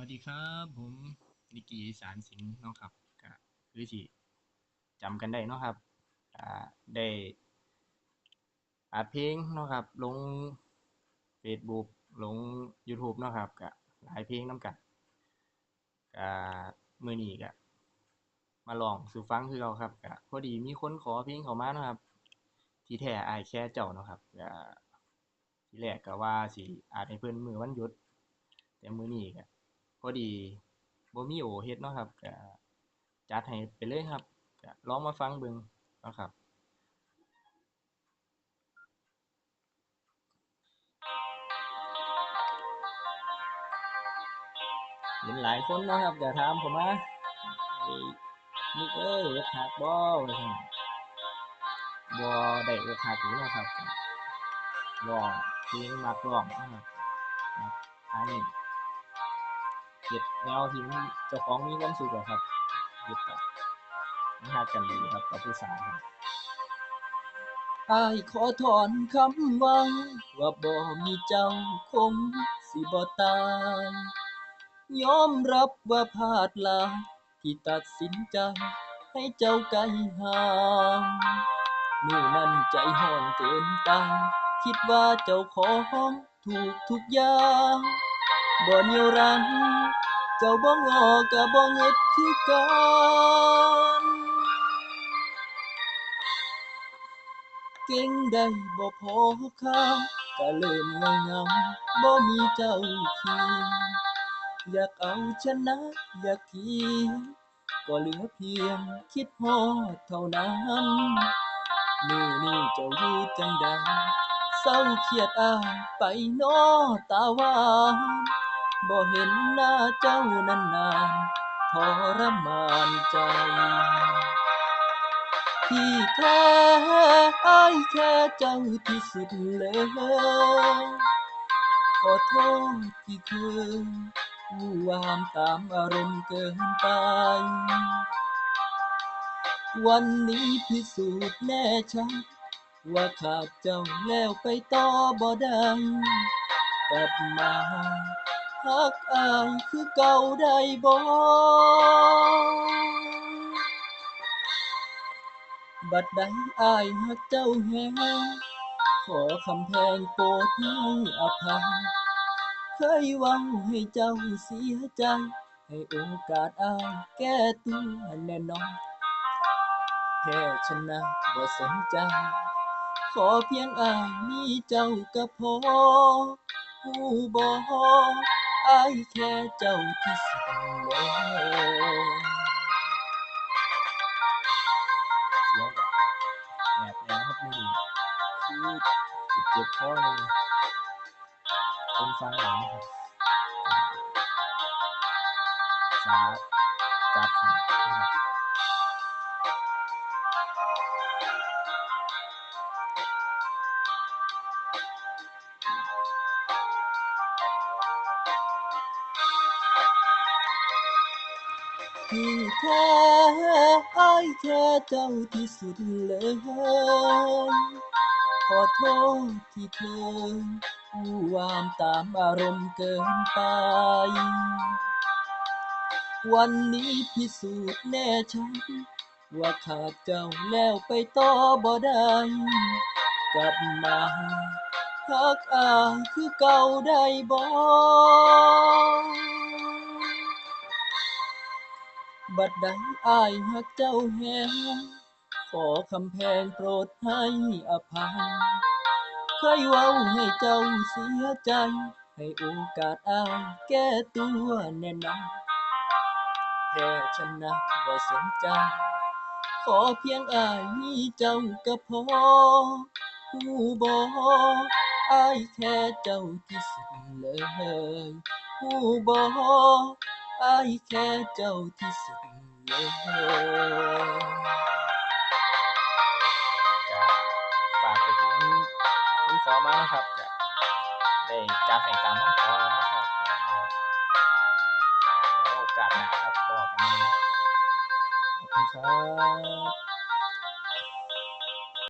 วัสดีครับ ผมนิกีสารสิงห์เนาะครับก็คือที่จำกันได้เนาะครับอ่าได้อัดเพลงเนาะครับ ลง Facebook ลง YouTube เนาะครับก็หลายเพลงนํกันก็มือนี้ก็มาลองสู่ฟังคือเก่าครับก็พอดีมีคนขอเพลงเขามาเนาะครับ ที่แท้อายแค่เจ้าเนาะครับก็ที่แรกก็ว่าสิอัดให้เพิ่นมือวันหยุด แต่มือนี้ก็ อดีบ่มีโอเฮ็ดเนาะครับก็จัดให้ไปเลยครับก็ลองมาฟังเบิ่งเนาะครับเห็นหลายคนเนาะครับก็ถามเข้ามานิกเอ้ยอกหักบ่ว่าซั่นบ่ได้อกหักอยู่เนาะครับก็ร้องเพลงมักร้องนะครับมักหาเล่น เฮ็ดแนวที่มันเจ้าของมีความสุขอะครับเฮ็ดแบบมันฮักกันดีครับกับผู้สาวครับอ้ายขอถอนคำว่าว่าบ่มีเจ้าคงสิบ่ตายยอมรับว่าพลาดลาที่ตัดสินใจให้เจ้าไกลห่างมื้อนั้นใจร้อนเกินไปคิดว่าเจ้าของถูกทุกอย่าง บ่เหนียวรั้งเจ้าบ่งอก็บ่เงิดคือกันเก่งได้บ่พอค่าก็เริ่มเหงาเงาบ่มีเจ้าคีอยากเอาชนะอยากเทีก็เหลือเพียงคิดฮอดเท่านั้นมื้อนี้เจ้าอยู่จังใดเศร้าเครียดอ้ายไปนอตาหวาน บ่เห็นหน้าเจ้านานๆทรมานใจที่แท้ไอ้แค่เจ้าที่สุดเลยขอโทษที่เคยวู่วามตามอารมณ์เกินไป วันนี้พิสูจน์แน่ชัดว่าขาดเจ้าแล้วไปต่อบ่ได้กลับมา ฮักอายคือเก่าได้บ่บัดใดอ้ายฮักเจ้าแฮงขอคำแพงโปรดให้อภัยเคยหวังให้เจ้าเสียใจ ให้โอกาสอ้ายแก้ตัวแน่นอนแพ้ชนะบ่สนใจ ขอเพียงอ้ายมีเจ้าก็พอฮู้บอก แอบแนวครับมื้อนี้คือสิเจ็บคอเล ยคนฟังหลังนะครับสาจัดให้นะครับที่แท้อ้แค่เจ้าที่สุดเลยขอโทษที่เคยวู่วามตามอารมณ์เกินไป วันนี้พิสูจน์แน่ชัดว่าขาดเจ้าแล้วไปต่อบ่ได้กลับมาฮักอายคือเก่าได้บ่ บัดใดอ้ายฮักเจ้าแฮงขอคำแพงโปรดให้อภัยเคยเว้าให้เจ้าเสียใจ ให้โอกาสอ้ายแก้ตัวแน่นอนแพ้ชนะบ่สนใจ ขอเพียงอ้ายมีเจ้าก็พอฮู้บ่อ้ายแค่เจ้าที่สุดเลยฮู้บอ้ายแค่เจ้าที่สุดเลยจะฝากไปถึงคนขอมานะครับจะได้จัดให้ตามคำขอแล้วนะครับแล้วโอกาสหน้าครับกันใหม่ขอบคุณครับ